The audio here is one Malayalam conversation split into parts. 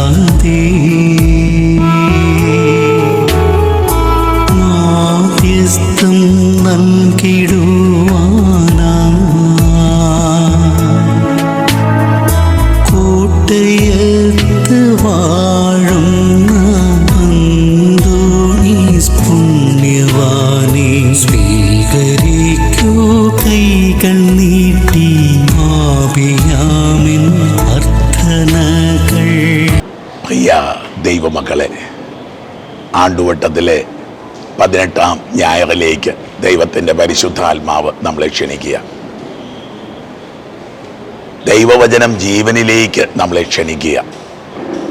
ഉപേക്ഷിക്കാതെ മാധ്യസ്ഥം നൽകിടുവാനാ കോട്ടയത്ത് വാഴുന്ന അന്തോണീസ് പുണ്യവാനെ സ്വീകരിക്കൂ ദൈവമക്കളെ ആണ്ടുവട്ടത്തിലെ പതിനെട്ടാം ഞായറിലേക്ക് ദൈവത്തിന്റെ പരിശുദ്ധാത്മാവ് നമ്മളെ ക്ഷണിക്കുക. ദൈവവചനം ജീവനിലേക്ക് നമ്മളെ ക്ഷണിക്കുക.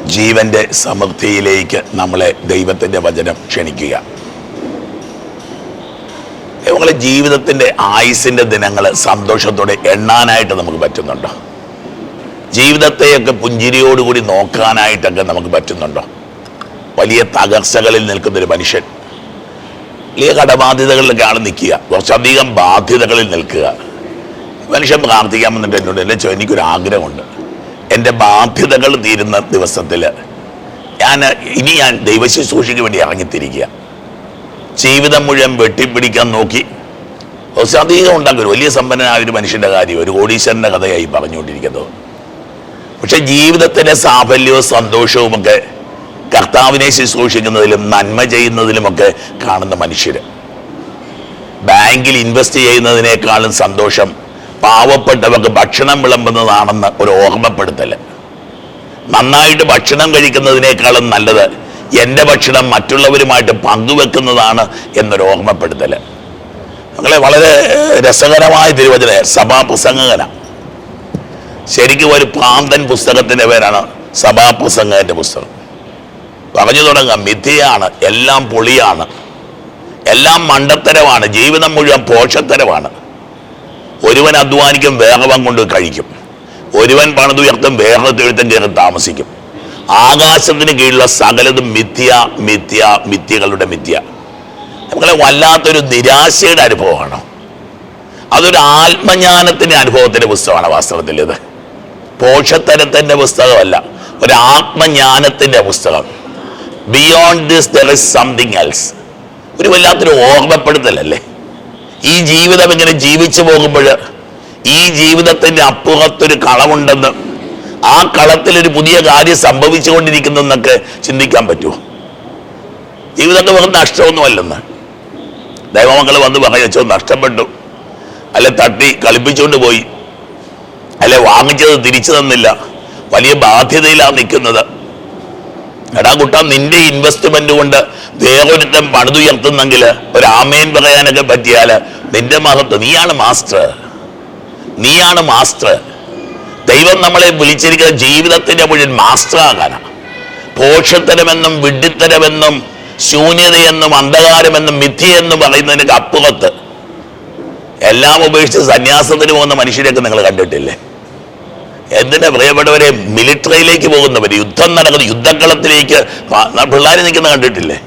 ജീവന്റെ സമൃദ്ധിയിലേക്ക് നമ്മളെ ദൈവത്തിന്റെ വചനം ക്ഷണിക്കുക. നമ്മളെ ജീവിതത്തിന്റെ ആയുസിന്റെ ദിനങ്ങൾ സന്തോഷത്തോടെ എണ്ണാനായിട്ട് നമുക്ക് പറ്റുന്നുണ്ടോ? ജീവിതത്തെയൊക്കെ പുഞ്ചിരിയോടുകൂടി നോക്കാനായിട്ടൊക്കെ നമുക്ക് പറ്റുന്നുണ്ടോ? വലിയ തകർച്ചകളിൽ നിൽക്കുന്നൊരു മനുഷ്യൻ. വലിയ കടബാധ്യതകളിലൊക്കെയാണ് നിൽക്കുക. കുറച്ചധികം ബാധ്യതകളിൽ നിൽക്കുക. മനുഷ്യൻ പ്രാർത്ഥിക്കാൻ എന്നോട് എന്റെ എനിക്കൊരാഗ്രഹമുണ്ട് എന്റെ ബാധ്യതകൾ തീരുന്ന ദിവസത്തിൽ ഞാൻ ഇനി ഞാൻ ദൈവശുശ്രൂഷയ്ക്ക് വേണ്ടി ഇറങ്ങിത്തിരിക്കുക. ജീവിതം മുഴുവൻ വെട്ടിപ്പിടിക്കാൻ നോക്കി. കുറച്ചധികം ഉണ്ടാക്കും. വലിയ സമ്പന്നനായ ഒരു മനുഷ്യന്റെ കാര്യം ഒരു കോടീശ്വരന്റെ കഥയായി പറഞ്ഞുകൊണ്ടിരിക്കുന്നത്. പക്ഷെ ജീവിതത്തിന്റെ സാഫല്യവും സന്തോഷവും ഒക്കെ കർത്താവിനെ ശുശ്രൂഷിക്കുന്നതിലും നന്മ ചെയ്യുന്നതിലുമൊക്കെ കാണുന്ന മനുഷ്യർ. ബാങ്കിൽ ഇൻവെസ്റ്റ് ചെയ്യുന്നതിനേക്കാളും സന്തോഷം പാവപ്പെട്ടവർക്ക് ഭക്ഷണം വിളമ്പുന്നതാണെന്ന് ഒരു ഓർമ്മപ്പെടുത്തൽ നന്നായിട്ട് ഭക്ഷണം കഴിക്കുന്നതിനേക്കാളും നല്ലത് എന്റെ ഭക്ഷണം മറ്റുള്ളവരുമായിട്ട് പങ്കുവെക്കുന്നതാണ് എന്നൊരു ഓർമ്മപ്പെടുത്തൽ നിങ്ങളെ വളരെ രസകരമായ തിരുവചന സഭാപ്രസംഗകന. ശരിക്കും ഒരു പാന്തൻ പുസ്തകത്തിന്റെ പേരാണ് സഭാപ്രസംഗന്റെ പുസ്തകം. പറഞ്ഞു തുടങ്ങാം മിഥ്യയാണ് എല്ലാം പൊളിയാണ് എല്ലാം മണ്ടത്തരമാണ് ജീവിതം മുഴുവൻ പോഷത്തരമാണ്. ഒരുവൻ അധ്വാനിക്കും വേഗവം കൊണ്ട് കഴിക്കും. ഒരുവൻ പണിതുയർത്തും വേഗത്തെഴുത്തും കയറി താമസിക്കും. ആകാശത്തിന് കീഴിലുള്ള സകലതും മിഥ്യ മിഥ്യ മിഥ്യകളുടെ മിഥ്യ. നമ്മളെ വല്ലാത്തൊരു നിരാശയുടെ അനുഭവമാണ്. അതൊരു ആത്മജ്ഞാനത്തിന്റെ അനുഭവത്തിന്റെ പുസ്തകമാണ് വാസ്തവത്തിൽ ഇത്. പോഷത്തരത്തിന്റെ പുസ്തകമല്ല ഒരു ആത്മജ്ഞാനത്തിന്റെ പുസ്തകം. Beyond this there is something else ഒരു വല്ലാത്തൊരു ഓർമ്മപ്പെടുത്തലല്ലേ? ഈ ജീവിതം ഇങ്ങനെ ജീവിച്ചു പോകുമ്പോൾ ഈ ജീവിതത്തിന്റെ അപ്പുറത്തൊരു കളമുണ്ടെന്ന് ആ കളത്തിൽ ഒരു പുതിയ കാര്യം സംഭവിച്ചു സംഭവിച്ചുകൊണ്ടിരിക്കുന്നെന്നൊക്കെ ചിന്തിക്കാൻ പറ്റുമോ? ജീവിതത്തിൽ വെറും നഷ്ടമൊന്നുമല്ലെന്ന്. ദൈവമംഗൾ വന്ന് പറയച്ചോ നഷ്ടപ്പെട്ടു. അല്ലെ തട്ടി കളിപ്പിച്ചുകൊണ്ട് പോയി. അല്ലെ വാങ്ങിച്ചത് തിരിച്ചു തന്നില്ല. വലിയ ബാധ്യതയിലാണ് നിൽക്കുന്നത്. എടാ കുട്ടാ നിന്റെ ഇൻവെസ്റ്റ്മെന്റ് കൊണ്ട് വേറൊരുത്തൻ പണിതുയർത്തുന്നെങ്കിൽ ഒരു ആമേൻ പറയാനൊക്കെ പറ്റിയാൽ നിന്റെ മഹത്വം നീയാണ് മാസ്റ്റർ നീയാണ് മാസ്റ്റർ ദൈവം നമ്മളെ വിളിച്ചിരിക്കുന്ന ജീവിതത്തിന്റെ മുഴുവൻ മാസ്റ്റർ ആകാനാണ് പോഷത്തരമെന്നും വിഡ്ഢിത്തരമെന്നും ശൂന്യതയെന്നും അന്ധകാരമെന്നും മിഥ്യയെന്നും പറയുന്നതിനൊക്കെ അപ്പുറത്ത് എല്ലാം ഉപേക്ഷിച്ച് സന്യാസത്തിന് പോകുന്ന മനുഷ്യരെയൊക്കെ നിങ്ങൾ കണ്ടിട്ടില്ലേ? എന്തിനാ പ്രിയപ്പെട്ടവരെ മിലിറ്ററിയിലേക്ക് പോകുന്നവർ യുദ്ധം നടക്കുന്ന യുദ്ധക്കളത്തിലേക്ക് പിള്ളേർ നിൽക്കുന്ന കണ്ടിട്ടില്ലേ?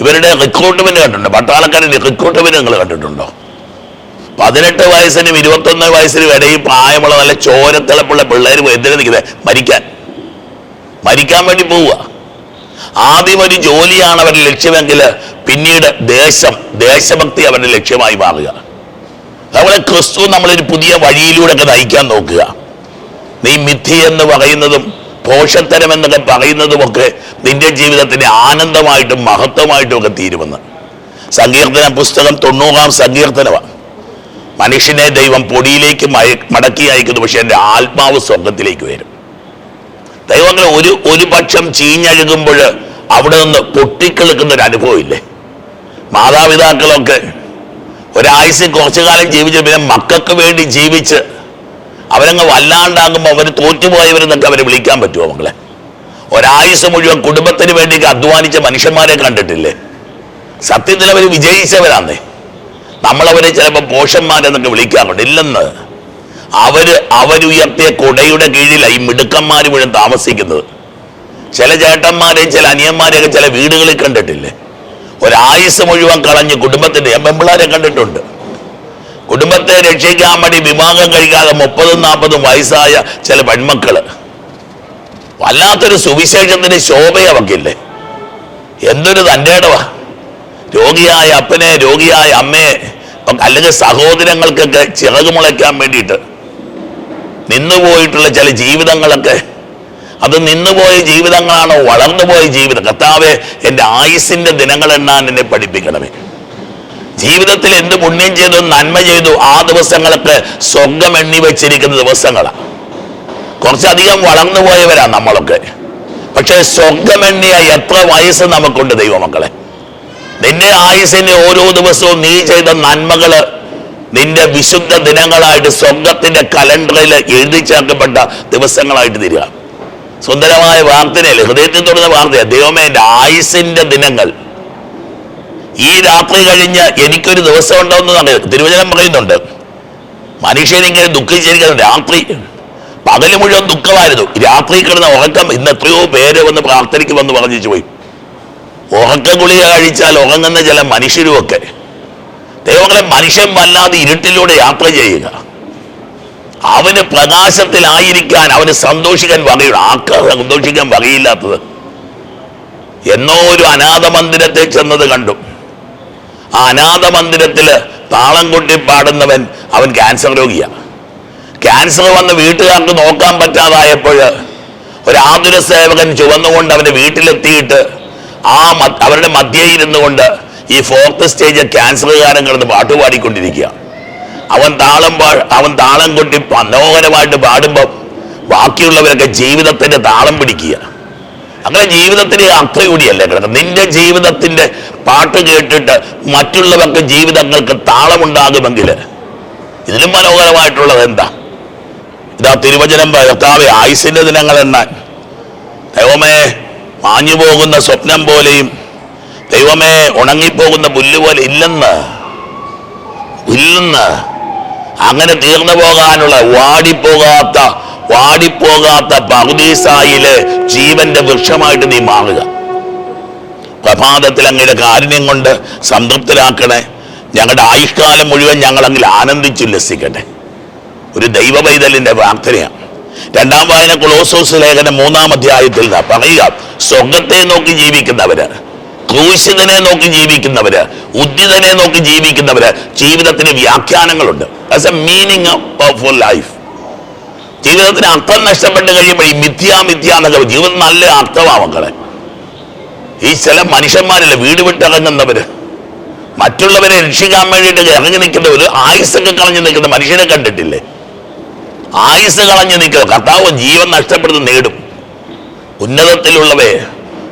ഇവരുടെ റിക്രൂട്ട്മെന്റ് കണ്ടിട്ടുണ്ടോ? പട്ടാളക്കാരുടെ റിക്രൂട്ട്മെന്റ് നിങ്ങൾ കണ്ടിട്ടുണ്ടോ? പതിനെട്ട് വയസ്സിനും ഇരുപത്തൊന്ന് വയസ്സിനും ഇടയിൽ പ്രായമുള്ള നല്ല ചോരത്തിളപ്പുള്ള പിള്ളേർ എന്തിനാ നിൽക്കുന്നത് മരിക്കാൻ. മരിക്കാൻ വേണ്ടി പോവുക. ആദ്യം ഒരു ജോലിയാണ് അവരുടെ ലക്ഷ്യമെങ്കിൽ പിന്നീട് ദേശം ദേശഭക്തി അവരുടെ ലക്ഷ്യമായി മാറുക. നമ്മളെ ക്രിസ്തു നമ്മളൊരു പുതിയ വഴിയിലൂടെ ഒക്കെ നയിക്കാൻ നോക്കുക. നീ മിഥി എന്ന് പറയുന്നതും പോഷത്തരം എന്നൊക്കെ പറയുന്നതുമൊക്കെ നിന്റെ ജീവിതത്തിന് ആനന്ദമായിട്ടും മഹത്വമായിട്ടും ഒക്കെ തീരുമെന്ന്. സങ്കീർത്തന പുസ്തകം തൊണ്ണൂറാം സങ്കീർത്തനമാണ്. മനുഷ്യനെ ദൈവം പൊടിയിലേക്ക് മടക്കി അയക്കുന്നു പക്ഷെ എന്റെ ആത്മാവ് സ്വർഗത്തിലേക്ക് വരും. ദൈവങ്ങൾ ഒരു ഒരു പക്ഷം ചീഞ്ഞഴുകുമ്പോൾ അവിടെ നിന്ന് പൊട്ടിക്കിളുക്കുന്ന ഒരു അനുഭവം ഇല്ലേ മാതാപിതാക്കളൊക്കെ ഒരാഴ്ച കുറച്ചു കാലം ജീവിച്ച് പിന്നെ മക്കൾക്ക് വേണ്ടി ജീവിച്ച് അവരങ്ങ് വല്ലാണ്ടാകുമ്പോൾ അവർ തോറ്റുപോയവർ എന്നൊക്കെ അവരെ വിളിക്കാൻ പറ്റുമോ മക്കളെ? ഒരായുസ് മുഴുവൻ കുടുംബത്തിന് വേണ്ടി അധ്വാനിച്ച മനുഷ്യന്മാരെ കണ്ടിട്ടില്ലേ? സത്യത്തിൽ അവർ വിജയിച്ചവരാന്നേ. നമ്മളവരെ ചിലപ്പോൾ പോഷന്മാരെന്നൊക്കെ വിളിക്കാറുണ്ട് ഇല്ലെന്ന്. അവർ അവരുയർത്തിയ കുടയുടെ കീഴിലായി മിടുക്കന്മാർ മുഴുവൻ താമസിക്കുന്നത്. ചില ചേട്ടന്മാരെയും ചില അനിയന്മാരെയൊക്കെ ചില വീടുകളിൽ കണ്ടിട്ടില്ലേ? ഒരായുസ് മുഴുവൻ കളഞ്ഞ് കുടുംബത്തിന്റെ എം പെമ്പിളാരെ കണ്ടിട്ടുണ്ട്. കുടുംബത്തെ രക്ഷിക്കാൻ വേണ്ടി വിവാഹം കഴിക്കാതെ മുപ്പതും നാൽപ്പതും വയസ്സായ ചില പെൺമക്കൾ. വല്ലാത്തൊരു സുവിശേഷത്തിന് ശോഭയവക്കില്ലേ എന്തൊരു തന്റെ ഇടവാ രോഗിയായ അപ്പനെ രോഗിയായ അമ്മയെ അല്ലെങ്കിൽ സഹോദരങ്ങൾക്കൊക്കെ ചിറക് മുളയ്ക്കാൻ വേണ്ടിയിട്ട് നിന്നുപോയിട്ടുള്ള ചില ജീവിതങ്ങളൊക്കെ. അത് നിന്നുപോയ ജീവിതങ്ങളാണോ വളർന്നുപോയ ജീവിതം? കർത്താവെ എന്റെ ആയുസിന്റെ ദിനങ്ങളെണ്ണാൻ എന്നെ പഠിപ്പിക്കണമേ. ജീവിതത്തിൽ എന്ത് പുണ്യം ചെയ്തു നന്മ ചെയ്തു ആ ദിവസങ്ങളൊക്കെ സ്വർഗം എണ്ണി വെച്ചിരിക്കുന്ന ദിവസങ്ങളാണ് കുറച്ചധികം വളർന്നു പോയവരാ നമ്മളൊക്കെ. പക്ഷെ സ്വർഗമെണ്ണിയ എത്ര വയസ്സ് നമുക്കുണ്ട് ദൈവമക്കളെ? നിന്റെ ആയുസിന്റെ ഓരോ ദിവസവും നീ ചെയ്ത നന്മകൾ നിന്റെ വിശുദ്ധ ദിനങ്ങളായിട്ട് സ്വർഗത്തിന്റെ കലണ്ടറിൽ എഴുതി ചേർക്കപ്പെട്ട ദിവസങ്ങളായിട്ട് തീരുക. സുന്ദരമായ പ്രാർത്ഥനയല്ലേ ഹൃദയത്തിൽ തുടർന്ന വാർത്തയാണ് ദൈവമേ എന്റെ ആയുസിന്റെ ദിനങ്ങൾ ഈ രാത്രി കഴിഞ്ഞ് എനിക്കൊരു ദിവസം ഉണ്ടോന്ന് തിരുവചനം പറയുന്നുണ്ട്. മനുഷ്യനിങ്ങനെ ദുഃഖിച്ചിരിക്കുന്നു രാത്രി പകൽ മുഴുവൻ ദുഃഖമായിരുന്നു. രാത്രി കിടന്ന ഉറക്കം ഇന്ന് എത്രയോ പേര് വന്ന് പ്രാർത്ഥനയ്ക്ക് വന്ന് പറഞ്ഞു പോയി. ഉറക്ക ഗുളിക കഴിച്ചാൽ ഉറങ്ങുന്ന ചില മനുഷ്യരുമൊക്കെ. ദൈവങ്ങളെ മനുഷ്യൻ വല്ലാതെ ഇരുട്ടിലൂടെ യാത്ര ചെയ്യുക. അവന് പ്രകാശത്തിലായിരിക്കാൻ അവന് സന്തോഷിക്കാൻ വകയുണ്ട് ആർക്കാ സന്തോഷിക്കാൻ വകയില്ലാത്തത്? എന്നോ ഒരു അനാഥ മന്ദിരത്തെ ചെന്നത് കണ്ടു. ആ അനാഥ മന്ദിരത്തിൽ താളം കൊട്ടി പാടുന്നവൻ അവൻ ക്യാൻസർ രോഗിയാണ്. ക്യാൻസർ വന്ന് വീട്ടുകാർക്ക് നോക്കാൻ പറ്റാതായപ്പോൾ ഒരു ആതുര സേവകൻ ചുവന്നുകൊണ്ട് അവന്റെ വീട്ടിലെത്തിയിട്ട് ആ അവരുടെ മധ്യേ ഇരുന്നു കൊണ്ട് ഈ ഫോർത്ത് സ്റ്റേജ് ക്യാൻസറുകാരൻ കിടന്ന് പാട്ട് പാടിക്കൊണ്ടിരിക്കുക അവൻ താളം പാ അവൻ താളം കൊട്ടി മനോഹരമായിട്ട് പാടുമ്പോൾ ബാക്കിയുള്ളവരൊക്കെ ജീവിതത്തിന്റെ താളം പിടിക്കുക. അങ്ങനെ ജീവിതത്തിന് അർത്ഥം കൂടിയല്ലേ കിടക്കുന്നത് നിന്റെ ജീവിതത്തിന്റെ പാട്ട് കേട്ടിട്ട് മറ്റുള്ളവർക്ക് ജീവിതങ്ങൾക്ക് താളമുണ്ടാകുമെങ്കിൽ ഇതിലും മനോഹരമായിട്ടുള്ളത് എന്താ? ഇതാ തിരുവചനം കർത്താവെ ആയുസിന്റെ ദിനങ്ങൾ എണ്ണാൻ ദൈവമേ മാഞ്ഞു പോകുന്ന സ്വപ്നം പോലെയും ദൈവമേ ഉണങ്ങിപ്പോകുന്ന പുല്ല് പോലെ ഇല്ലെന്ന് ഇല്ലെന്ന്. അങ്ങനെ തീർന്നു പോകാനുള്ള വാടിപ്പോകാത്ത വാടിപ്പോകാത്ത പകുതീസായിൽ ജീവന്റെ വൃക്ഷമായിട്ട് നീ മാറുക. പ്രഭാതത്തിൽ അങ്ങയുടെ കാരുണ്യം കൊണ്ട് സംതൃപ്തരാക്കണേ. ഞങ്ങളുടെ ആയുഷ്കാലം മുഴുവൻ ഞങ്ങൾ അങ്ങിൽ ആനന്ദിച്ചുല്ലസിക്കട്ടെ ഒരു ദൈവ പൈതലിന്റെ പ്രാർത്ഥനയാണ്. രണ്ടാം വായന കൊളോസോസ് ലേഖനം മൂന്നാം അധ്യായത്തിൽ പറയുക സ്വർഗത്തെ നോക്കി ജീവിക്കുന്നവര് ക്രൂശിതനെ നോക്കി ജീവിക്കുന്നവര് ഉദ്യതനെ നോക്കി ജീവിക്കുന്നവര് ജീവിതത്തിന് വ്യാഖ്യാനങ്ങളുണ്ട്. എ മീനിങ് ഓഫ് ലൈഫ് ജീവിതത്തിന് അർത്ഥം നഷ്ടപ്പെട്ട് കഴിയുമ്പോൾ ഈ മിഥ്യ മിഥ്യ എന്നൊക്കെ ജീവിതം നല്ല അർത്ഥമാ മക്കളെ. ഈ ചില മനുഷ്യന്മാരല്ലേ വീട് വിട്ടിറങ്ങുന്നവര്. മറ്റുള്ളവരെ രക്ഷിക്കാൻ വേണ്ടിയിട്ട് ഇറങ്ങി നിൽക്കുന്നവര് ആയുസ്സൊക്കെ കളഞ്ഞു നിൽക്കുന്ന മനുഷ്യനെ കണ്ടിട്ടില്ലേ? ആയുസ് കളഞ്ഞു നിൽക്കുക. കർത്താവ് ജീവൻ നഷ്ടപ്പെടുന്ന നേടും. ഉന്നതത്തിലുള്ളവയെ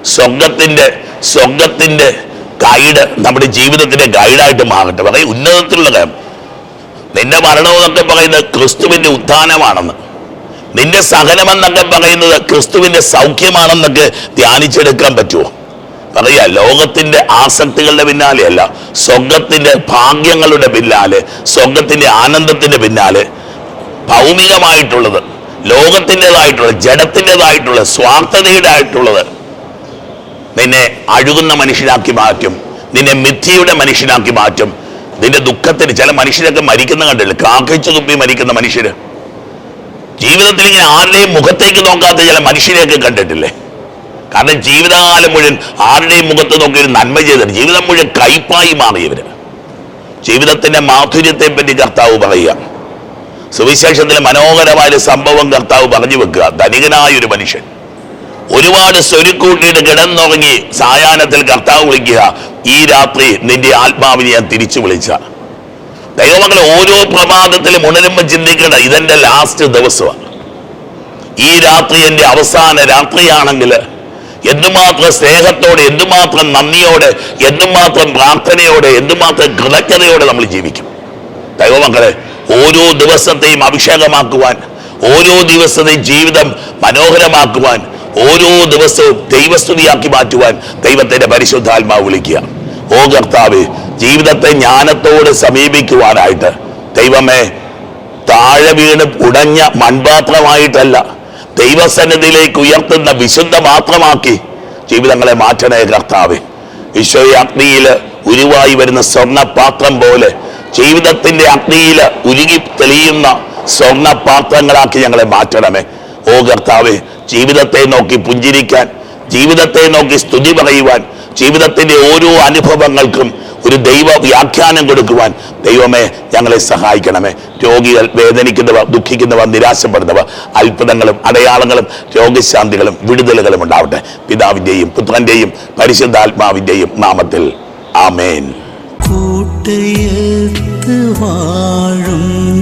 സ്വർഗത്തിന്റെ സ്വർഗത്തിന്റെ ഗൈഡ് നമ്മുടെ ജീവിതത്തിന്റെ ഗൈഡായിട്ട് മാറട്ടെ. പറയും ഉന്നതത്തിലുള്ള കാര്യം. നിന്റെ മരണമെന്നൊക്കെ പറയുന്നത് ക്രിസ്തുവിന്റെ ഉത്ഥാനമാണെന്ന്. നിന്റെ സഹനമെന്നൊക്കെ പറയുന്നത് ക്രിസ്തുവിന്റെ സൗഖ്യമാണെന്നൊക്കെ ധ്യാനിച്ചെടുക്കാൻ പറ്റുമോ? പറയാ ലോകത്തിന്റെ ആസക്തികളുടെ പിന്നാലെയല്ല സ്വർഗത്തിന്റെ ഭാഗ്യങ്ങളുടെ പിന്നാലെ സ്വർഗത്തിന്റെ ആനന്ദത്തിന്റെ പിന്നാലെ. ഭൗമികമായിട്ടുള്ളത് ലോകത്തിന്റെതായിട്ടുള്ളത് ജഡത്തിന്റെതായിട്ടുള്ളത് സ്വാർത്ഥതയുടെ ആയിട്ടുള്ളത് നിന്നെ അഴുകുന്ന മനുഷ്യനാക്കി മാറ്റും നിന്നെ മിഥ്യയുടെ മനുഷ്യനാക്കി മാറ്റും. നിന്റെ ദുഃഖത്തിന് ചില മനുഷ്യരൊക്കെ മരിക്കുന്ന കണ്ടില്ല? കാക്കിച്ചു തുപ്പി മരിക്കുന്ന മനുഷ്യര്. ജീവിതത്തിൽ ഇങ്ങനെ ആരുടെയും മുഖത്തേക്ക് നോക്കാത്ത ചില മനുഷ്യരെയൊക്കെ കണ്ടിട്ടില്ലേ? കാരണം ജീവിതകാലം മുഴുവൻ ആരുടെയും മുഖത്ത് നോക്കി ഒരു നന്മ ചെയ്തിട്ട് ജീവിതം മുഴുവൻ കയ്പായി മാറിയവര് ജീവിതത്തിന്റെ മാധുര്യത്തെ പറ്റി കർത്താവ് പറയുക. സുവിശേഷത്തിലെ മനോഹരമായ സംഭവം കർത്താവ് പറഞ്ഞു വെക്കുക. ധനികനായ ഒരു മനുഷ്യൻ. ഒരുപാട് സ്വരുക്കൂട്ടിയിട്ട് കിടന്നുറങ്ങി സായാഹ്നത്തിൽ കർത്താവ് വിളിക്കുക ഈ രാത്രി നിന്റെ ആത്മാവിനെ ഞാൻ തിരിച്ചു വിളിച്ച. ദൈവമക്കളെ ഓരോ പ്രഭാതത്തിലും ഉണരുമ്പോൾ ചിന്തിക്കേണ്ട ഇതെന്റെ ലാസ്റ്റ് ദിവസമാണ്. ഈ രാത്രി എന്റെ അവസാന രാത്രിയാണെങ്കിൽ എന്തുമാത്രം സ്നേഹത്തോടെ എന്തുമാത്രം നന്ദിയോടെ എന്തുമാത്രം പ്രാർത്ഥനയോടെ എന്തുമാത്രം കൃതജ്ഞതയോടെ നമ്മൾ ജീവിക്കും. ദൈവമക്കളെ ഓരോ ദിവസത്തെയും അഭിഷേകമാക്കുവാൻ ഓരോ ദിവസത്തെയും ജീവിതം മനോഹരമാക്കുവാൻ ഓരോ ദിവസവും ദൈവസ്തുതിയാക്കി മാറ്റുവാൻ ദൈവത്തിന്റെ പരിശുദ്ധാത്മാവ് വിളിക്കുക. ഓ കർത്താവ് ജീവിതത്തെ ജ്ഞാനത്തോട് സമീപിക്കുവാനായിട്ട്. ദൈവമേ താഴെ വീണ് ഉടഞ്ഞ മൺപാത്രമായിട്ടല്ല ദൈവസന്നിധിയിലേക്ക് ഉയർത്തുന്ന വിശുദ്ധ മാത്രമാക്കി ജീവിതങ്ങളെ മാറ്റണേ കർത്താവ്. ഈശോയെ അഗ്നിയിൽ ഉരുവായി വരുന്ന സ്വർണപാത്രം പോലെ ജീവിതത്തിന്റെ അഗ്നിയിൽ ഉരുകി തെളിയുന്ന സ്വർണപാത്രങ്ങളാക്കി ഞങ്ങളെ മാറ്റണമേ. ഓ കർത്താവെ ജീവിതത്തെ നോക്കി പുഞ്ചിരിക്കാൻ ജീവിതത്തെ നോക്കി സ്തുതി പറയുവാൻ ജീവിതത്തിന്റെ ഓരോ അനുഭവങ്ങൾക്കും ഒരു ദൈവ വ്യാഖ്യാനം കൊടുക്കുവാൻ ദൈവമേ ഞങ്ങളെ സഹായിക്കണമേ. രോഗികൾ വേദനിക്കുന്നവർ ദുഃഖിക്കുന്നവർ നിരാശപ്പെടുന്നവർ അത്ഭുതങ്ങളും അടയാളങ്ങളും രോഗശാന്തികളും വിടുതലുകളും ഉണ്ടാവട്ടെ. പിതാവിന്റെയും പുത്രന്റെയും പരിശുദ്ധാത്മാവിന്റെയും നാമത്തിൽ. ആമേൻ. കൂട്ടയത്ത് വാഴുന്ന